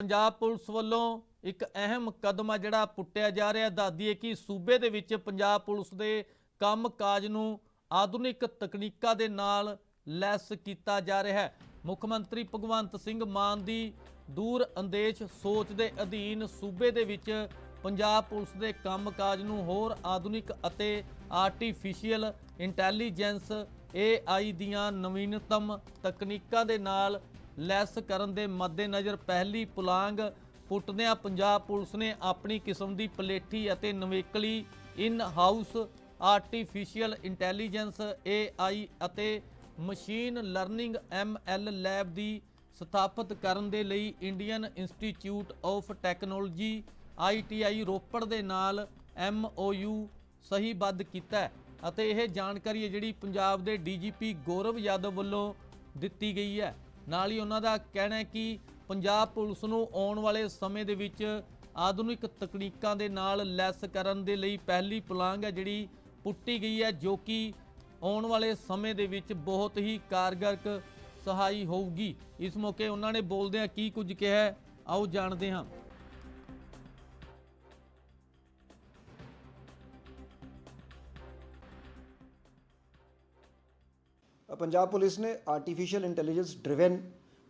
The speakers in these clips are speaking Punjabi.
ਪੰਜਾਬ ਪੁਲਿਸ ਵੱਲੋਂ ਇੱਕ ਅਹਿਮ ਕਦਮ ਆ ਜਿਹੜਾ ਪੁੱਟਿਆ ਜਾ ਰਿਹਾ ਦੱਸਦੀਏ ਕਿ ਸੂਬੇ ਦੇ ਵਿੱਚ ਪੰਜਾਬ ਪੁਲਿਸ ਦੇ ਕੰਮਕਾਜ ਨੂੰ ਆਧੁਨਿਕ ਤਕਨੀਕਾਂ ਦੇ ਨਾਲ ਲੈਸ ਕੀਤਾ ਜਾ ਰਿਹਾ ਹੈ। ਮੁੱਖ ਮੰਤਰੀ ਭਗਵੰਤ ਸਿੰਘ ਮਾਨ ਦੀ ਦੂਰ ਅੰਦੇਸ਼ ਸੋਚ ਦੇ ਅਧੀਨ ਸੂਬੇ ਦੇ ਵਿੱਚ ਪੰਜਾਬ ਪੁਲਿਸ ਦੇ ਕੰਮਕਾਜ ਨੂੰ ਹੋਰ ਆਧੁਨਿਕ ਅਤੇ ਆਰਟੀਫੀਸ਼ੀਅਲ ਇੰਟੈਲੀਜੈਂਸ AI ਦੀਆਂ ਨਵੀਨਤਮ ਤਕਨੀਕਾਂ ਦੇ ਨਾਲ ਲੈਸ ਕਰਨ ਦੇ ਮੱਦੇਨਜ਼ਰ ਪਹਿਲੀ ਪੁਲਾਂਗ ਪੁੱਟਦਿਆਂ ਪੰਜਾਬ ਪੁਲਿਸ ਨੇ ਆਪਣੀ ਕਿਸਮ ਦੀ ਪਲੇਠੀ ਅਤੇ ਨਵੇਕਲੀ in house artificial intelligence AI ਅਤੇ ਮਸ਼ੀਨ ਲਰਨਿੰਗ ML ਲੈਬ ਦੀ ਸਥਾਪਿਤ ਕਰਨ ਦੇ ਲਈ Indian Institute of Technology ITI Ropar ਦੇ ਨਾਲ MOU ਸਹੀਬੱਧ ਕੀਤਾ ਹੈ ਅਤੇ ਇਹ ਜਾਣਕਾਰੀ ਜਿਹੜੀ ਪੰਜਾਬ ਦੇ DGP ਗੌਰਵ ਯਾਦਵ ਵੱਲੋਂ ਦਿੱਤੀ ਗਈ ਹੈ। ਨਾਲ ਹੀ ਉਹਨਾਂ ਦਾ ਕਹਿਣਾ ਹੈ ਕਿ ਪੰਜਾਬ ਪੁਲਿਸ ਨੂੰ ਆਉਣ ਵਾਲੇ ਸਮੇਂ ਦੇ ਵਿੱਚ ਆਧੁਨਿਕ ਤਕਨੀਕਾਂ ਦੇ ਨਾਲ ਲੈਸ ਕਰਨ ਦੇ ਲਈ ਪਹਿਲੀ ਪਲਾਂਗ ਹੈ ਜਿਹੜੀ ਪੁੱਟੀ ਗਈ ਹੈ, ਜੋ ਕਿ ਆਉਣ ਵਾਲੇ ਸਮੇਂ ਦੇ ਵਿੱਚ ਬਹੁਤ ਹੀ ਕਾਰਗਰਕ ਸਹਾਈ ਹੋਊਗੀ। ਇਸ ਮੌਕੇ ਉਹਨਾਂ ਨੇ ਬੋਲਦਿਆਂ ਕੀ ਕੁਝ ਕਿਹਾ ਆਓ ਜਾਣਦੇ ਹਾਂ। ਪੰਜਾਬ ਪੁਲਿਸ ਨੇ artificial intelligence driven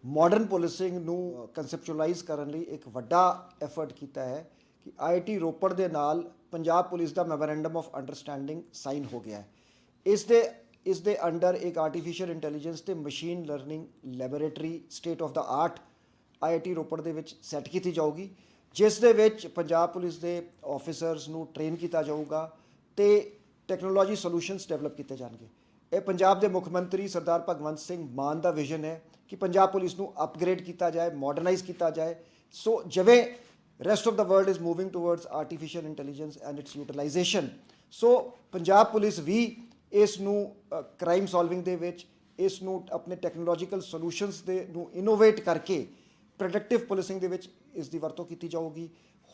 modern policing ਨੂੰ ਕਨਸੈਪਚੁਅਲਾਈਜ਼ ਕਰਨ ਲਈ ਇੱਕ ਵੱਡਾ ਐਫਰਟ ਕੀਤਾ ਹੈ ਕਿ ਆਈਟੀ ਰੋਪੜ ਦੇ ਨਾਲ ਪੰਜਾਬ ਪੁਲਿਸ ਦਾ ਮੈਮੋਰੈਂਡਮ ਆਫ ਅੰਡਰਸਟੈਂਡਿੰਗ ਸਾਈਨ ਹੋ ਗਿਆ ਹੈ। ਇਸ ਦੇ ਇਸ ਦੇ ਅੰਡਰ ਇੱਕ ਆਰਟੀਫੀਸ਼ੀਅਲ ਇੰਟੈਲੀਜੈਂਸ ਤੇ machine learning laboratory state of the art IIT Ropar ਦੇ ਵਿੱਚ ਸੈੱਟ ਕੀਤੀ ਜਾਊਗੀ, ਜਿਸ ਦੇ ਵਿੱਚ ਪੰਜਾਬ ਪੁਲਿਸ ਦੇ ਆਫੀਸਰਸ ਨੂੰ ਟ੍ਰੇਨ ਕੀਤਾ ਜਾਊਗਾ ਤੇ ਟੈਕਨੋਲੋਜੀ ਸੋਲੂਸ਼ਨਸ ਡਿਵੈਲਪ ਕੀਤੇ ਜਾਣਗੇ। ਇਹ ਪੰਜਾਬ ਦੇ ਮੁੱਖ ਮੰਤਰੀ ਸਰਦਾਰ ਭਗਵੰਤ ਸਿੰਘ ਮਾਨ ਦਾ ਵਿਜ਼ਨ ਹੈ ਕਿ ਪੰਜਾਬ ਪੁਲਿਸ ਨੂੰ ਅਪਗ੍ਰੇਡ ਕੀਤਾ ਜਾਏ ਮਾਡਰਨਾਈਜ਼ ਕੀਤਾ ਜਾਏ। ਸੋ ਜਿਵੇਂ rest of the world is moving towards artificial intelligence and its utilization so Punjab police ਵੀ ਇਸ ਨੂੰ ਕ੍ਰਾਈਮ ਸੋਲਵਿੰਗ ਦੇ ਵਿੱਚ, ਇਸ ਨੂੰ ਆਪਣੇ ਟੈਕਨੋਲੋਜੀਕਲ ਸੋਲੂਸ਼ਨਸ ਦੇ ਨੂੰ ਇਨੋਵੇਟ ਕਰਕੇ ਪ੍ਰੋਡਕਟਿਵ ਪੁਲਿਸਿੰਗ ਦੇ ਵਿੱਚ ਇਸ ਦੀ ਵਰਤੋਂ ਕੀਤੀ ਜਾਊਗੀ।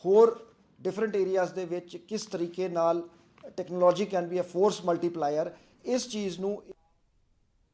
ਹੋਰ ਡਿਫਰੈਂਟ ਏਰੀਆਜ਼ ਦੇ ਵਿੱਚ ਕਿਸ ਤਰੀਕੇ ਨਾਲ technology can be a force multiplier ਇਸ ਚੀਜ਼ ਨੂੰ